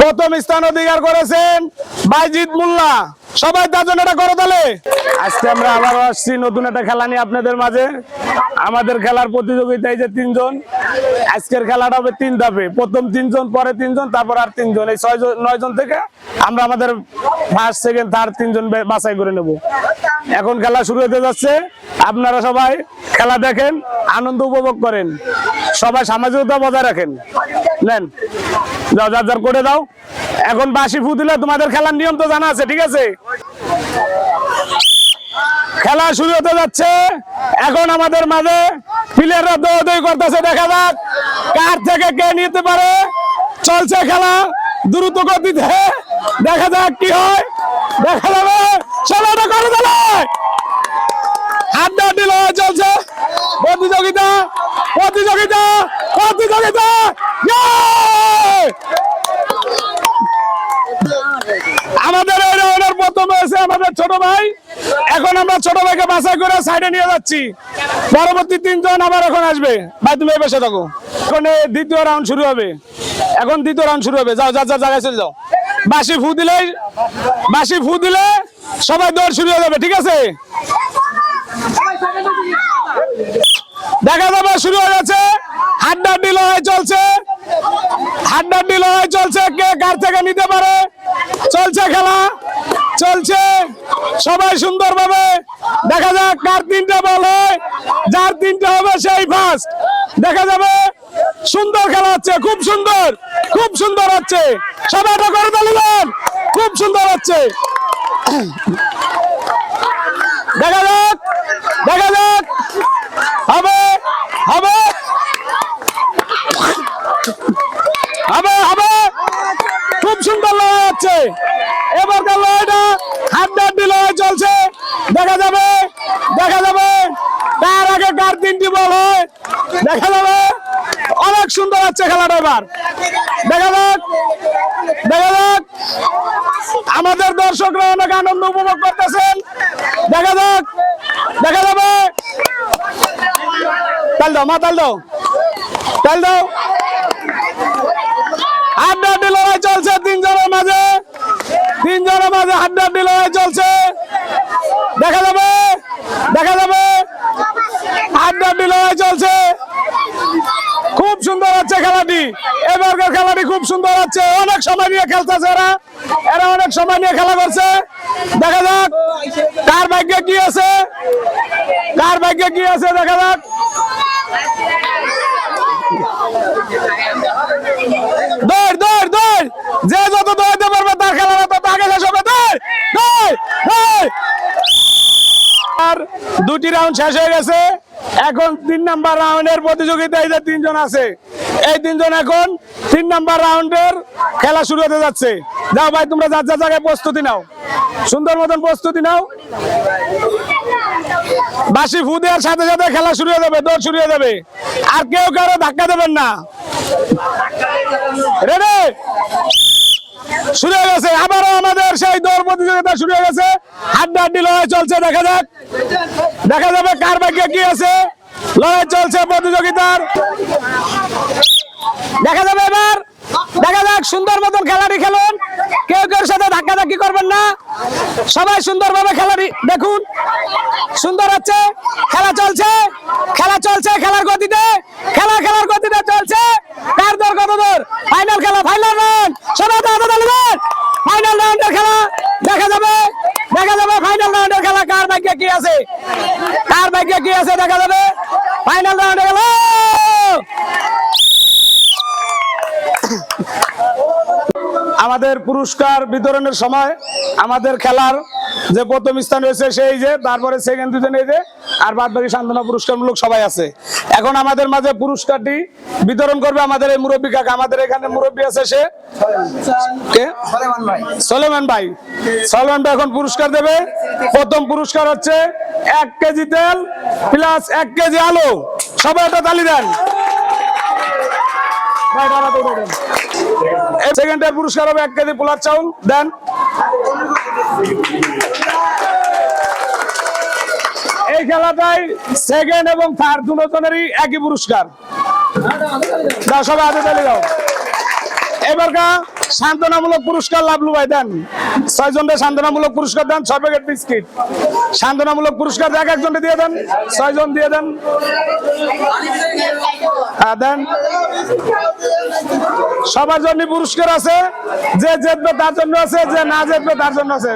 প্রথম স্থান অধিকার করেছেন বাইজিৎ মোল্লা। সবাই তার জন্য এটা করো তাহলে। আজকে আমরা আবারও আসছি নতুন একটা খেলা নিয়ে আপনাদের মাঝে। আমাদের খেলার প্রতিযোগিতায় যে তিনজন, আজকের খেলাটা হবে তিন ধাপে। প্রথম তিনজন, পরে তিনজন, তারপর আর তিনজন। এই ছয় নয় জন থেকে আমরা আমাদের ফার্স্ট সেকেন্ড থার্ড তিনজন বাছাই করে নেব। এখন খেলা শুরু হতে যাচ্ছে। আপনারা সবাই খেলা দেখেন, আনন্দ উপভোগ করেন। সবাই সামাজিকতা বজায় রাখেন। নেন। করে দাও। এখন বাসি ফু দিলে তোমাদের খেলার নিয়ম তো জানা আছে, ঠিক আছে? খেলা শুরু হতে যাচ্ছে। এখন আমাদের মাঝে প্লেয়াররা করতেছে, দেখা যাক কার থেকে কে নিতে পারে। চলছে খেলা, দ্রুত গতিতে। দেখা যাক কি হয়। দেখা যাবে করে চলছে। প্রতিযোগিতা প্রতিযোগিতা প্রতিযোগিতা। আমাদের এই রাউন্ডের প্রথম হয়েছে আমাদের ছোট ভাই। এখন আমরা ছোট ভাইকে বাছাই করে সাইডে নিয়ে যাচ্ছি। পরবর্তী তিনজন আবার এখন আসবে। ভাই, তুমি বসে থাকো। এখন দ্বিতীয় রাউন্ড শুরু হবে। এখন দ্বিতীয় রাউন্ড শুরু হবে। যাও যার যার জায়গায় চলে যাও। বাসি ফু দিলে বাসি ফু দিলে সবাই দৌড় শুরু হয়ে যাবে, ঠিক আছে? দেখা যাবে, শুরু হয়ে গেছে হাড্ডাহাড্ডি লড়াই চলছে। হাড্ডাহাড্ডি লড়াই চলছে। কে কার থেকে নিতে পারে? খেলা চলছে। সবাই সুন্দর ভাবে দেখা যাক কার তিনটা বল হয়। যার তিনটা হবে সেই ফার্স্ট দেখা যাবে। সুন্দর খেলা হচ্ছে, খুব সুন্দর খুব সুন্দর হচ্ছে। সবাই এটা করে খুব সুন্দর হচ্ছে দেখা যাক দেখা যাক হবে হবে হবে হবে খুব সুন্দর লড়াই হচ্ছে এবারকার লড়াইটা হাড্ডাহাড্ডি লড়াই চলছে দেখা যাবে দেখা যাবে কার আগে কার তিনটি বল হয় দেখা যাবে। অনেক সুন্দর হচ্ছে খেলাটা এবার। দেখা যাক দেখা যাক। আমাদের দর্শকরা অনেক আনন্দ উপভোগ করতেছেন। দেখা যাক, দেখা যাবে। তাল দাও, মা, তাল দাও। তাল দাও। হাড্ডাহাড্ডি লড়াই চলছে তিনজনের মাঝে। তিনজনের মাঝে হাড্ডাহাড্ডি লড়াই চলছে। দেখা যাবে দেখা যাবে হাড্ডাহাড্ডি লড়াই চলছে খুব সুন্দর হচ্ছে খেলাটি এবারকার খেলাটি খুব সুন্দর হচ্ছে। অনেক সময় নিয়ে খেলতেছে এরা। এরা অনেক সময় নিয়ে খেলা করছে। দেখা যাক, কার ভাগ্যে কি আছে? কার ভাগ্যে কি আছে? দেখা যাক। দৌড় দৌড় দৌড়। যে যত দৌড়াতে পারবে তার খেলার তত আগে শেষ হবে। দৌড় দৌড় দৌড়। আর দুটি রাউন্ড শেষ হয়ে গেছে। এখন তিন নাম্বার রাউন্ডের প্রতিযোগিতায় যে তিনজন আছে, এই তিনজন এখন তিন নাম্বার রাউন্ডের খেলা শুরু হতে যাচ্ছে। যাও ভাই, তোমরা যার যার জায়গায় প্রস্তুতি নাও। সুন্দর মতন প্রস্তুতি নাও। বাসি ফু দেওয়ার সাথে সাথে খেলা শুরু হয়ে যাবে, দৌড় শুরু হয়ে যাবে। আর কেউ কারও ধাক্কা দেবেন না। রেডি শুরু হয়ে গেছে। আমাদের সেই দৌড় প্রতিযোগিতা শুরু হয়ে গেছে। হাড্ডা হাড্ডি লড়াই চলছে, দেখা যাক। দেখা যাবে কার ভাগ্যে কি আছে। লড়াই চলছে প্রতিযোগিতার। দেখা যাবে এবার। দেখা যাক, সুন্দর মতন খেলাটি খেলুন। কেউ কেউ সাথে ধাক্কা ধাক্কি করবেন না। সবাই সুন্দরভাবে খেলাটি দেখুন। সুন্দর হচ্ছে। খেলা চলছে। খেলা চলছে খেলার গতিতে খেলা খেলার গতিতে চলছে কার দর কত দূর ফাইনাল খেলা ফাইনাল রাউন্ড সবাই তো হাতে তালিবান ফাইনাল রাউন্ডের খেলা দেখা যাবে দেখা যাবে ফাইনাল রাউন্ডের খেলা কার ভাগ্যে কি আছে? কার ভাগ্যে কি আছে দেখা যাবে? ফাইনাল রাউন্ডে গেল! আমাদের পুরস্কার বিতরণের সময় আমাদের খেলার যে প্রথম স্থান রয়েছে সেই যে, তারপরে সেকেন্ড দুজন এই যে, আর বাদ বাকি সান্ত্বনা পুরস্কারমূলক সবাই আছে। এখন আমাদের মাঝে পুরস্কারটি বিতরণ করবে আমাদের এই মুরব্বী কাকা। আমাদের এখানে মুরব্বী আছে সে? সলেমান ভাই। ভাই এখন পুরস্কার দেবে। প্রথম পুরস্কার হচ্ছে এক কেজি তেল প্লাস এক কেজি আলু। সবাই একটা তালি দেন। সেকেন্ডের পুরস্কার হবে এক কেজি পোলার চাউল। দেন। এই খেলাটাই সেকেন্ড এবং থার্ড দুজনেরই একই পুরস্কার। সবাই হাতে তালি সান্ত্বনামূলক পুরস্কার লাভলু ভাই দেন। ছয় জনকে সান্ত্বনামূলক পুরস্কার দেন, ছয় প্যাকেট বিস্কিট সান্ত্বনামূলক পুরস্কার এক একজনকে দিয়ে দেন ছয় জন দিয়ে দেন। দেন সবার জন্য পুরস্কার আছে, যে জেতবে তার জন্য আছে, যে না জেতবে তার জন্য আছে।